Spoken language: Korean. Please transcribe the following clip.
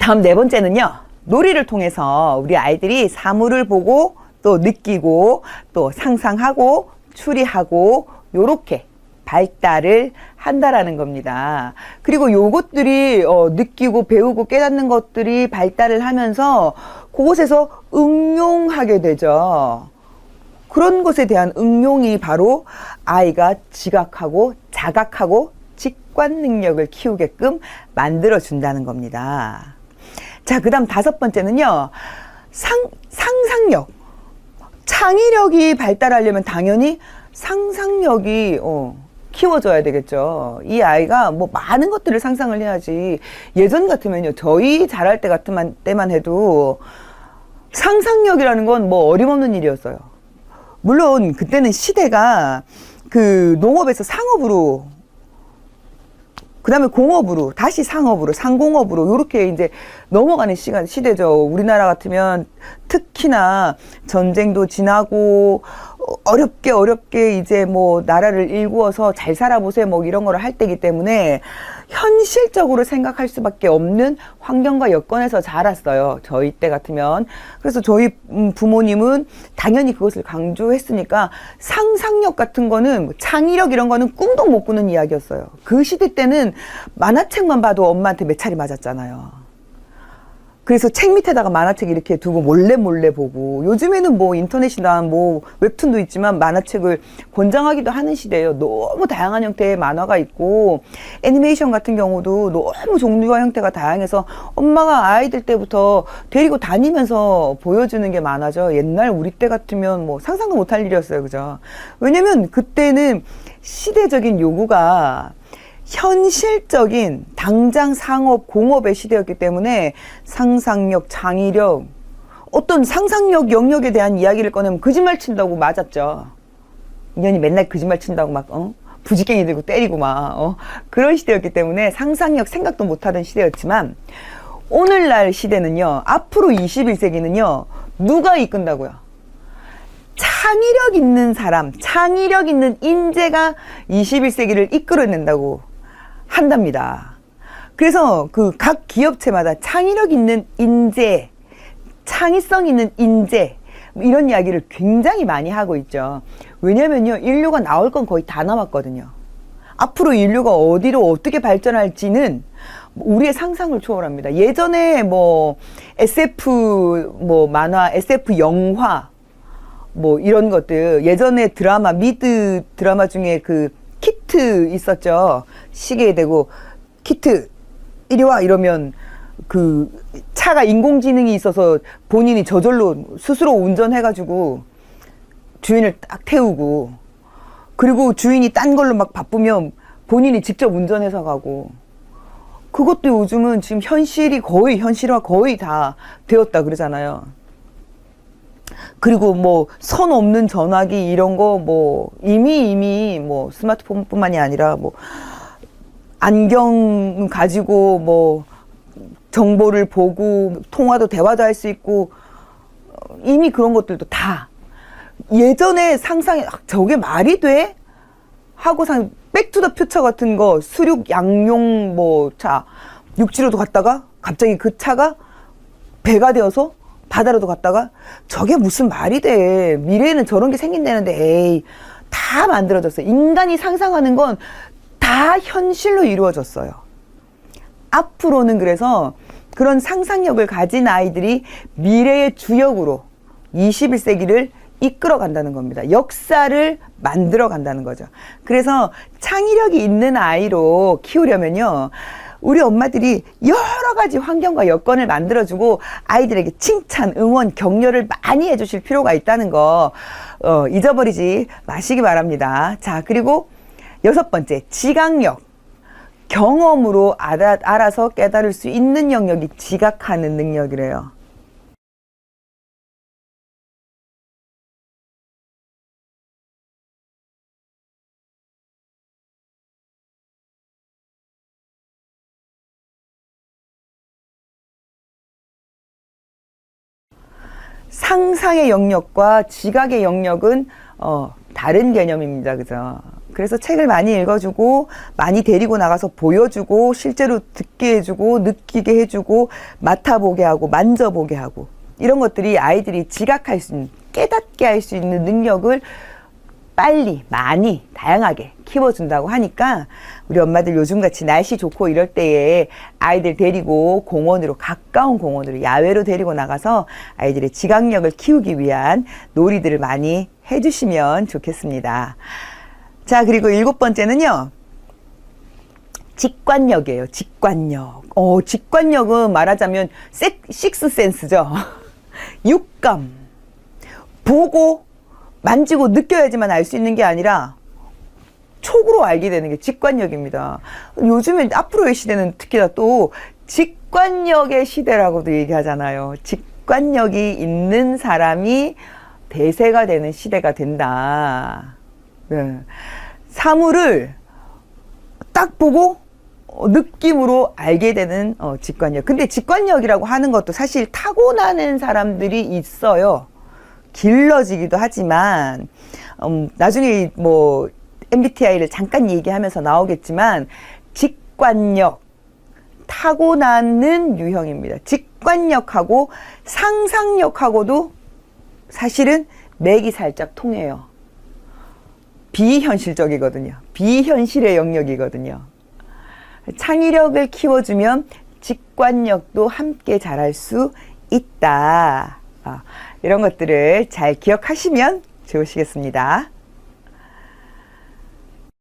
다음 네 번째는요. 놀이를 통해서 우리 아이들이 사물을 보고 또 느끼고 또 상상하고 추리하고 요렇게 발달을 한다라는 겁니다. 그리고 요것들이 어, 느끼고 배우고 깨닫는 것들이 발달을 하면서 그곳에서 응용하게 되죠. 그런 것에 대한 응용이 바로 아이가 지각하고 자각하고 직관 능력을 키우게끔 만들어 준다는 겁니다. 자, 그 다음 다섯 번째는요. 상, 상상력. 창의력이 발달하려면 당연히 상상력이, 어, 키워줘야 되겠죠. 이 아이가 뭐 많은 것들을 상상을 해야지. 예전 같으면요. 저희 자랄 때 같은 때만 해도 상상력이라는 건 뭐 어림없는 일이었어요. 물론 그때는 시대가 그 농업에서 상업으로 그다음에 공업으로 다시 상업으로 상공업으로 요렇게 이제 넘어가는 시간 시대죠. 우리나라 같으면 특히나 전쟁도 지나고 어렵게 어렵게 이제 뭐 나라를 일구어서 잘 살아보세요 뭐 이런 거를 할 때기 때문에 현실적으로 생각할 수밖에 없는 환경과 여건에서 자랐어요. 저희 때 같으면. 그래서 저희 음, 부모님은 당연히 그것을 강조했으니까 상상력 같은 거는 뭐 창의력 이런 거는 꿈도 못 꾸는 이야기였어요. 그 시대 때는 만화책만 봐도 엄마한테 몇 차례 맞았잖아요. 그래서 책 밑에다가 만화책 이렇게 두고 몰래 몰래 보고 요즘에는 뭐 인터넷이나 뭐 웹툰도 있지만 만화책을 권장하기도 하는 시대예요. 너무 다양한 형태의 만화가 있고 애니메이션 같은 경우도 너무 종류와 형태가 다양해서 엄마가 아이들 때부터 데리고 다니면서 보여주는 게 많아져. 옛날 우리 때 같으면 뭐 상상도 못할 일이었어요. 그죠? 왜냐면 그때는 시대적인 요구가 현실적인 당장 상업, 공업의 시대였기 때문에 상상력, 창의력, 어떤 상상력 영역에 대한 이야기를 꺼내면 거짓말 친다고 맞았죠. 인연이 맨날 거짓말 친다고 막, 어? 부지깽이 들고 때리고 막, 어? 그런 시대였기 때문에 상상력 생각도 못하던 시대였지만, 오늘날 시대는요, 앞으로 21세기는요, 누가 이끈다고요? 창의력 있는 사람, 창의력 있는 인재가 21세기를 이끌어낸다고 한답니다. 그래서 그 각 기업체마다 창의력 있는 인재, 창의성 있는 인재, 뭐 이런 이야기를 굉장히 많이 하고 있죠. 왜냐면요, 인류가 나올 건 거의 다 남았거든요. 앞으로 인류가 어디로 어떻게 발전할지는 우리의 상상을 초월합니다. 예전에 뭐 SF 뭐 만화, SF 영화 뭐 이런 것들 예전에 드라마 미드 드라마 중에 그 키트 있었죠. 시계에 대고 키트 이리 와 이러면 그 차가 인공지능이 있어서 본인이 저절로 스스로 운전해가지고 주인을 딱 태우고 그리고 주인이 딴 걸로 막 바쁘면 본인이 직접 운전해서 가고 그것도 요즘은 지금 현실이 거의 현실화 거의 다 되었다 그러잖아요. 그리고 뭐 선 없는 전화기 이런 거 뭐 이미 이미 뭐 스마트폰뿐만이 아니라 뭐 안경 가지고 뭐 정보를 보고 통화도 대화도 할 수 있고 어, 이미 그런 것들도 다 예전에 상상이 아, 저게 말이 돼? 하고 상 백투더 퓨처 같은 거 수륙 양용 뭐 차 육지로도 갔다가 갑자기 그 차가 배가 되어서 바다로도 갔다가 저게 무슨 말이 돼. 미래에는 저런 게 생긴다는데 에이 다 만들어졌어요. 인간이 상상하는 건 다 현실로 이루어졌어요. 앞으로는 그래서 그런 상상력을 가진 아이들이 미래의 주역으로 21세기를 이끌어 간다는 겁니다. 역사를 만들어 간다는 거죠. 그래서 창의력이 있는 아이로 키우려면요. 우리 엄마들이 여러 가지 환경과 여건을 만들어주고 아이들에게 칭찬, 응원, 격려를 많이 해주실 필요가 있다는 거, 어, 잊어버리지 마시기 바랍니다. 자, 그리고 여섯 번째, 지각력. 경험으로 알아, 알아서 깨달을 수 있는 영역이 지각하는 능력이래요. 상상의 영역과 지각의 영역은 어, 다른 개념입니다. 그죠? 그래서 책을 많이 읽어주고 많이 데리고 나가서 보여주고 실제로 듣게 해주고 느끼게 해주고 맡아보게 하고 만져보게 하고 이런 것들이 아이들이 지각할 수 있는 깨닫게 할 수 있는 능력을 빨리 많이 다양하게 키워준다고 하니까 우리 엄마들 요즘같이 날씨 좋고 이럴 때에 아이들 데리고 공원으로 가까운 공원으로 야외로 데리고 나가서 아이들의 지각력을 키우기 위한 놀이들을 많이 해주시면 좋겠습니다. 자 그리고 일곱 번째는요. 직관력이에요. 직관력. 어, 직관력은 말하자면 섹, 식스 센스죠. 육감. 보고 만지고 느껴야지만 알 수 있는 게 아니라 촉으로 알게 되는 게 직관력입니다. 요즘에 앞으로의 시대는 특히나 또 직관력의 시대라고도 얘기하잖아요. 직관력이 있는 사람이 대세가 되는 시대가 된다. 네. 사물을 딱 보고 어, 느낌으로 알게 되는 어, 직관력. 근데 직관력이라고 하는 것도 사실 타고나는 사람들이 있어요. 길러지기도 하지만 음, 나중에 뭐 MBTI를 잠깐 얘기하면서 나오겠지만 직관력 타고나는 유형입니다. 직관력하고 상상력하고도 사실은 맥이 살짝 통해요. 비현실적이거든요. 비현실의 영역이거든요. 창의력을 키워주면 직관력도 함께 자랄 수 있다. 아, 이런 것들을 잘 기억하시면 좋으시겠습니다.